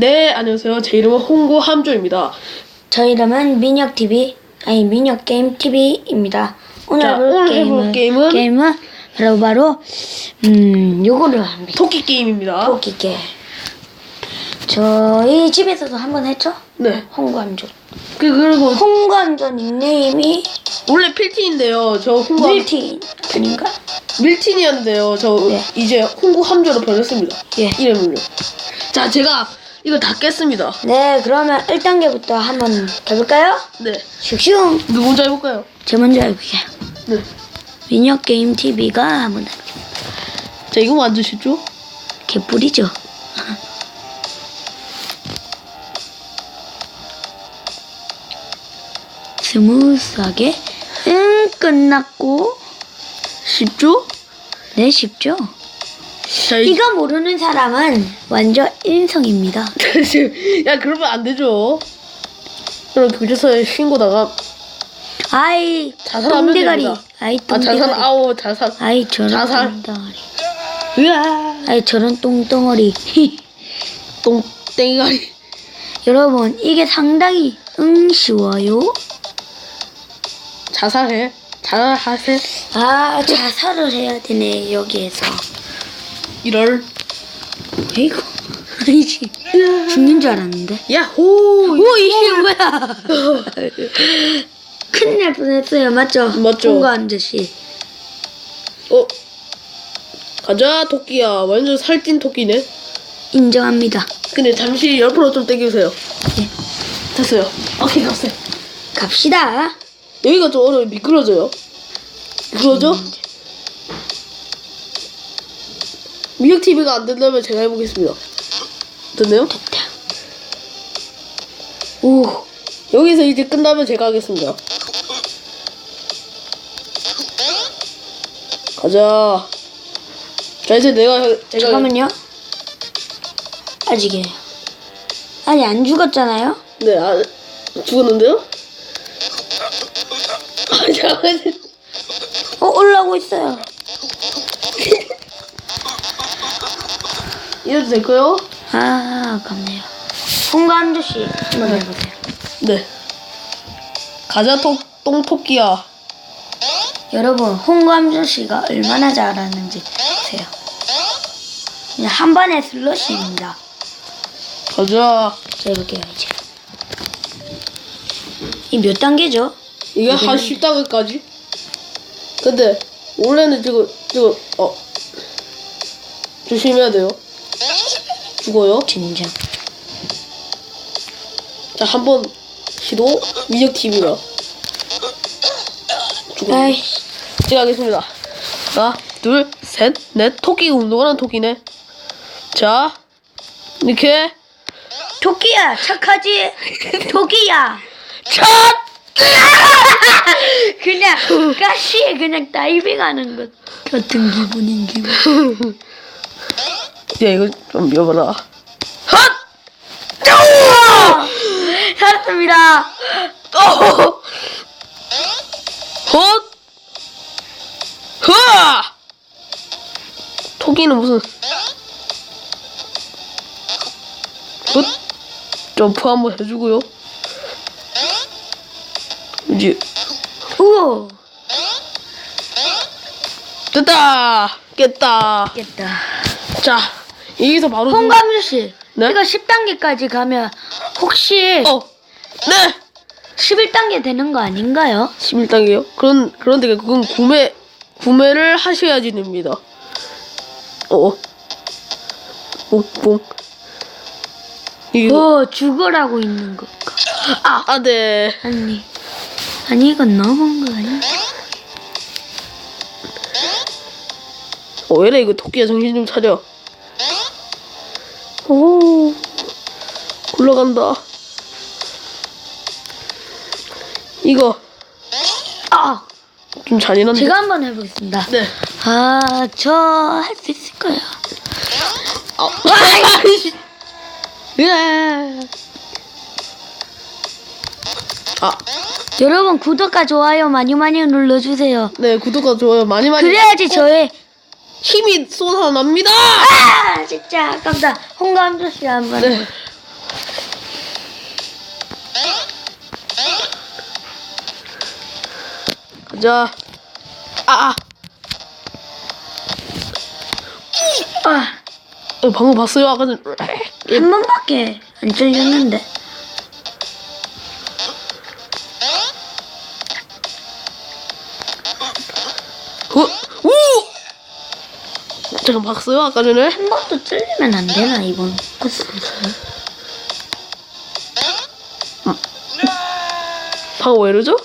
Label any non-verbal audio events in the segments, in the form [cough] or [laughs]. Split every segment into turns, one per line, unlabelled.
네, 안녕하세요. 제 이름은 홍구 함조입니다.
저 이름은 민혁 TV 아니 민혁 게임 TV입니다. 오늘
자,
해볼
오늘 해볼 게임은?
게임은 바로 바로 음 요거를 합니다.
토끼 게임입니다.
토끼 게임. 저희 집에서도 한 번 했죠?
네.
홍관조.
그, 그리고
홍관조 닉네임이
원래 필틴인데요. 저 홍구 함-
밀티 아닌가?
밀틴이었는데요. 저
네.
이제 홍구 함조로 변했습니다.
예.
이름을요. 자, 제가 이거 다 깼습니다.
네, 그러면 1단계부터 한번 해볼까요?
네.
슉슉.
누구 먼저 해볼까요?
제 먼저 해볼게요.
네.
민혁 게임 TV가 한번 해볼게요.
자, 이거 완전 쉽죠?
개뿔이죠. [laughs] 스무스하게 응 끝났고
쉽죠?
네 쉽죠.
자, 이,
이거 모르는 사람은 완전 인성입니다. [laughs]
야, 그러면 안 되죠. 그럼 경찰서에 신고다가
아이
자살하면
똥대가리.
됩니다.
아이
아, 자살,
똥대가리.
아우, 자살.
아이 저런
자살.
똥덩어리.
으아.
아이 저런 똥덩어리. [laughs]
똥, 땡이가리.
여러분 이게 상당히 응 쉬워요.
자살해. 자살하세.
아 자살을 해야 되네 여기에서.
이럴.
에이구 아니지 죽는 줄 알았는데
야호!
오 이게 뭐야 큰일 날 뻔했어요 맞죠?
맞죠.
홍가 아저씨
어? 가자, 토끼야. 완전 살찐 토끼네.
인정합니다
근데 잠시 옆으로 좀 당겨주세요.
예.
됐어요. 오케이, 갔어요.
갑시다
여기가 좀 어려워. 미끄러져요. 미끄러져? 미역 TV가 안 된다면 제가 해보겠습니다. 됐나요?
됐다 오
여기서 이제 끝나면 제가 하겠습니다. 가자. 자, 이제 내가, 제가.
잠깐만요 아직이에요 아니 안 죽었잖아요
네, 아, 죽었는데요? 아, 잠깐만.
어 올라오고 있어요
이래도 될까요?
아 아깝네요 홍가 아저씨 한번 해보세요
네. 가자, 톡, 똥토끼야.
여러분 홍감 아저씨가 얼마나 잘하는지 보세요 그냥 한 번에 슬러시입니다
가자.
자 해볼게요 이제 이 몇 단계죠?
이게 한 10단계까지? 근데, 원래는 지금, 지금, 어. 조심해야 돼요. 죽어요.
진정
자, 한번 시도. 민혁 TV가. 죽어.
아이
제가 하겠습니다. 하나, 둘, 셋, 넷. 토끼 운동하는 토끼네. 자, 이렇게.
토끼야 착하지? 토끼야
자! [laughs]
그냥 가시에 그냥 다이빙하는 것 같은 기분인 기분 [laughs]
야, 이거 좀 여봐라. 핫!
살았습니다
어! 헛! 흐아! 토끼는 무슨 헛! 점프 한번 해주고요. 이제
우와
됐다! 깼다.
겠다
자, 여기서 바로
홍감 아저씨
네?
이거 10단계까지 가면 혹시
어, 네.
11단계 되는 거 아닌가요?
11단계요? 그런 그런데 그건 구매 구매를 하셔야지 됩니다. 어. 뽕뽕. 이거
어 죽어라고 있는 거
아, 아, 네.
아니 아니 이건 너무한 거 아니야?
어, 왜래 이거 토끼야 정신 좀 차려. 굴러간다. 이거
아
좀 잔인한데.
제가 한번 해보겠습니다
네.
아 저 할 수 있을 거예요
아. [laughs] 예. 아,
여러분 구독과 좋아요 많이 많이 눌러주세요
네 구독과 좋아요 많이 많이.
그래야지 저의
힘이 쏟아납니다.
아 진짜 아깝다 홍감 아저씨 한번
네. 자, 아, 아.
아,
어, 방금 봤어요? 아까 전.
한 번밖에 안 잘렸는데.
어, 우! 잠깐 봤어요? 아까 전에?
한 번도 찔리면 안 되나, 이번 코스에서.
방금 왜 이러죠?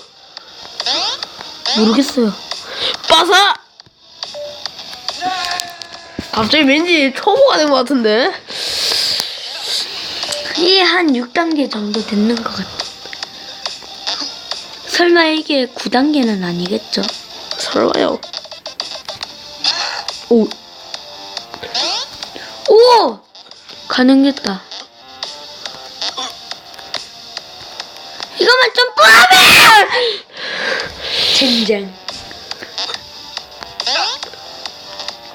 모르겠어요.
빠사! 갑자기 왠지 초보가 된 것 같은데?
이게 한 6단계 정도 됐는 것 같아. 설마 이게 9단계는 아니겠죠?
설마요. 오,
오! 가능했다. 이거만 점프하면! 젠장.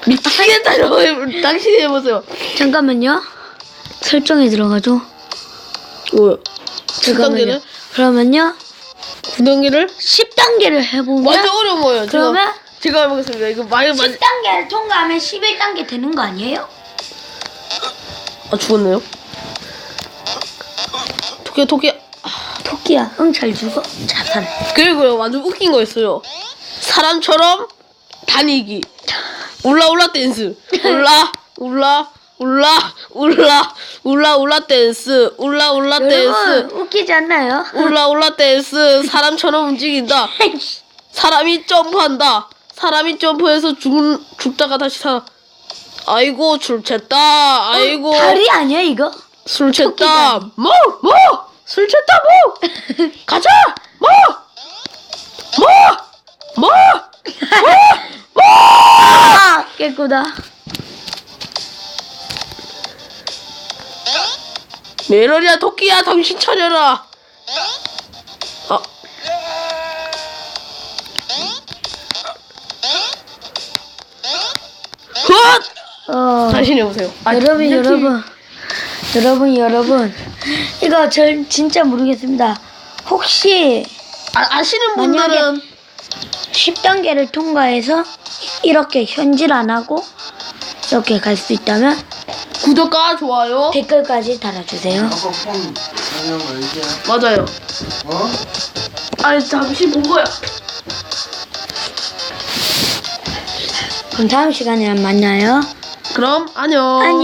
미치겠다. 해- 당신이 해보세요.
잠깐만요. 설정에 들어가죠.
뭐요?
잠깐만요.
10단계를?
그러면요.
9단계를?
10단계를 해보면
완전 어려운 거예요.
그러면?
제가, 제가 해보겠습니다. 이거 많이, 많이.
10단계를 통과하면 11단계 되는 거 아니에요?
아, 죽었네요. 토끼, 토끼.
토끼야, 응 잘 죽어. 자살.
그리고요, 완전 웃긴 거 있어요. 사람처럼 다니기. 울라, 울라 댄스. 울라, 울라, 울라, 울라, 울라, 울라 댄스. 울라, 울라 댄스.
여러분 웃기지 않나요?
울라, 울라 댄스. 사람처럼 움직인다. [laughs] 사람이 점프한다. 사람이 점프해서 죽, 죽다가 다시 살아. 아이고, 술 챘다. 아이고.
다리 아니야 이거?
술
토끼
챘다. 뭐? 뭐? 술 챘다, 뭐? [laughs] 가자! 뭐? 뭐? 뭐? [laughs]
아 깨꾸다.
메러리야, 토끼야, 정신 차려라. 아. 헛!
어.
다시 해보세요. 아,
여러분 여러분 여러분 여러분 이거 절 진짜 모르겠습니다. 혹시
아, 아시는
만약에-
분들은
10단계를 통과해서 이렇게 현질 안 하고 이렇게 갈 수 있다면
구독과 좋아요.
댓글까지 달아주세요.
아까 폰
맞아요.
어?
아니, 잠시 본 거야.
그럼 다음 시간에 만나요.
그럼, 안녕.
안녕.